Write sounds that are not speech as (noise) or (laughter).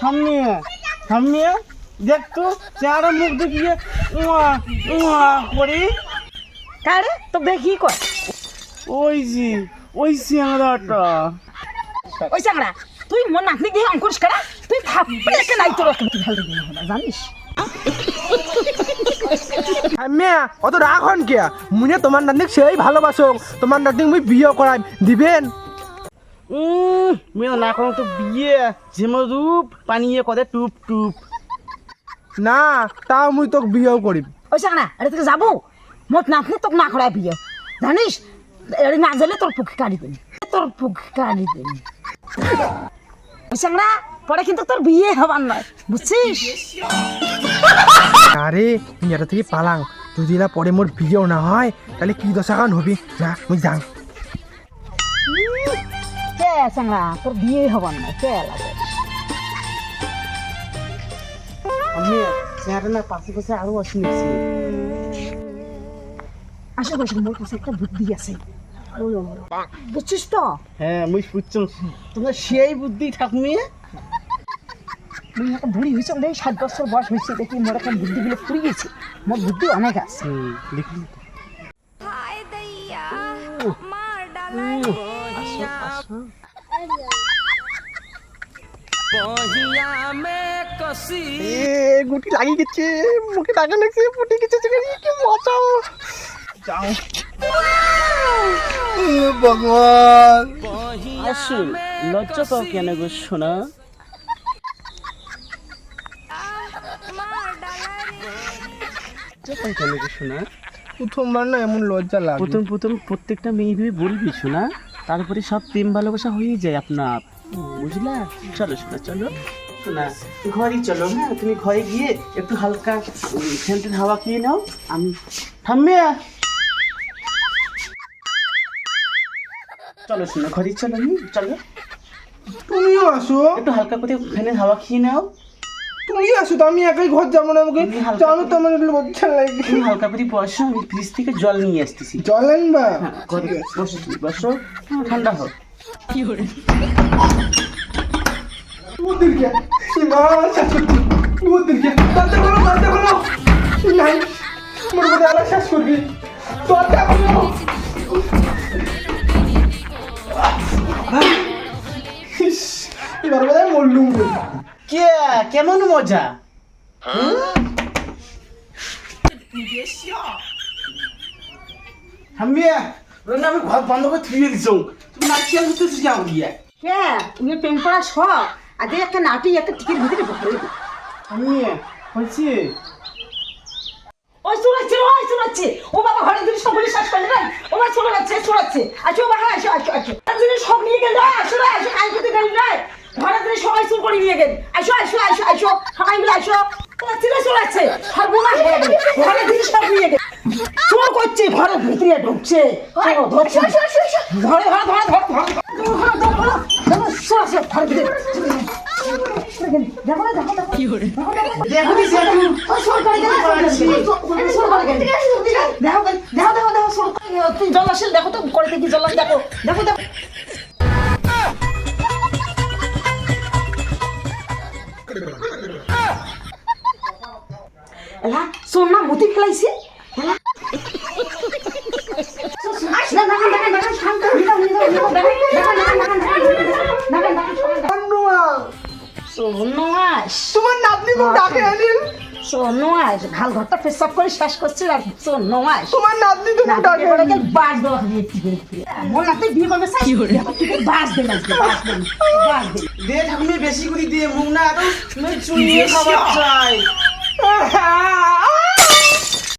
সামনে সামনে দেখ তো চেহারা মুখ দেখিয়ে উয়া উয়া করি। কারে? তো দেখি কর? ওই যে ওই চেহারাটা। ওই চাংড়া তুই মন নাতনি দিয়ে অঙ্ক করিস কারা তুই থাপ্পড়ে একে নাই তোর তুই ভালো দিবি না জানিস? মেয়া অত রাগ হন কে মুনে তোমার নাতনিক সেই ভালোবাসো তোমার নাতনিক মুই বিয়ে করাই দিবেন? উম, মেয়ে না কোনো তো বিয়ে। যেমন রূপ পানিয়ে কদে টুপ টুপ। না তাও মুই তোক বিয়েও করিম। ওই চাংড়া এটা থেকে যাব? মোট নাতনি তোকে না করাই বিয়ে। জানিস? এটা না গেলে তোর পুকে কাটি দেবি তোর পুকে কাটি দেবি ওই চাংড়া পরে কিন্তু তোর বিয়ে হবার নয়। বুঝছিস? আরে তুই এটা থেকে পালাং। যদি না পরে মোর বিয়েও না হয় তাহলে কি দশা কান হবি? না মুই যাং। কে তোর বিয়ে হবার নয় কে লাগে আমি চেহারা না পাশে পাশে আরও আসি নিচ্ছি আসে মোর কাছে একটা বুদ্ধি আছে। বুঝছিস তো? হ্যাঁ মুই বুঝছ তোমরা সেই বুদ্ধি ঠাকুমি? তুই একটা বুড়ি হয়েছে ষাট বছর বয়স হয়েছে দেখি মোর একটা বুদ্ধিগুলো ফুরিয়ে গেছে। মোর বুদ্ধি অনেক আছে। লিখলি গুটি লাগিয়ে গেছে মুখে টাকা লাগছে ফুটে গেছে কি মজা। যাও। ভগবান। আসুন লজ্জা পাও কেন গো সোনা? লজ্জা পাও কেন গো সোনা? প্রথমবার না এমন লজ্জা লাগে। প্রথম প্রথম প্রত্যেকটা মেয়ে ভেবে বলবি সোনা? তারপরে সব প্রেম ভালোবাসা হয়ে যায় আপনার। আপ বুঝলা? চলো শোনা চলো। শোনা ঘরে চলো হ্যাঁ? তুমি ঘরে গিয়ে একটু হালকা ফ্যান হাওয়া খেয়ে নাও। আমি থামবে? চলো শোনা ঘরে চলো চলো। তুমিও আসো। একটু হালকা করে ফ্যানের হাওয়া খেয়ে নাও। তুমি আসো তো আমি একাই ঘর যাব না আমাকে? জানো তো আমার লজ্জা লাগে। তুমি হালকা করে বসো আমি ফ্রিজ থেকে জল নিয়ে আসতেছি। জল আনবা? ঘরে বসো তুমি বসো। ঠান্ডা হোক। ওদেরকে মা শাশুড়ি। ওদেরকে তাতে বলো তাতে বলো নাই। মোর মধ্যে আলা করবি তাতে বলো মজা। আমি রান্না আমি ঘর বন্ধ করে থুয়ে দিছ। তুমি নাচি আমি যাও গিয়া? কে? তুমি প্রেম করা শখ? আজ একটা নাটি একটা টিকিট ভিতরে ভরে আমি বলছি। ওই চুরাচ্ছে ওই চুরাচ্ছে ও বাবা ঘরে দিন সব বলে শ্বাস করে নাই ও বাবা যাচ্ছে চুরাচ্ছে আচ্ছা ও বাবা আসো আসো আসো। আর দিন সব নিয়ে গেল আসো না আসো কাই করতে গেল নাই ঘরে দিন সবাই চুর করে নিয়ে গেল আসো আসো আসো আসো সবাই মিলে আসো চিনে চলাচ্ছে সর্বনাশ হয়ে গেল ঘরে দিন সব নিয়ে গেল চোর করছে ঘরের ভিতরে ঢুকছে চলো ধরছে ধরে ধরে ধরে ধরে ধরে দেখো না দেখো দেখো কি করে দেখো দি সেটু ও সরকারি গেলে সরকারি গেলে দেখো দেখো দেখো দেখো সরকারি তুই জলাশীল দেখো তো করে দেখি জলাশ দেখো দেখো দেখো এলা শোন না মতি ফেলাইছে? এলা। তোমার নাতনি খুব ডাকে আনিল সোনাস ভালো ঘরটা পেশাব করে শেষ করছে আর সোনাস তোমার নাতনি তো ডাকে বাস কি করে কি করে বিয়ে করবে সাই বাস দে লাগবে বাস দে বাস দে দে ঠাকুমি বেশি করে দিয়ে মুখ না এত চুনিয়ে খাবার চাই। 啊 (laughs)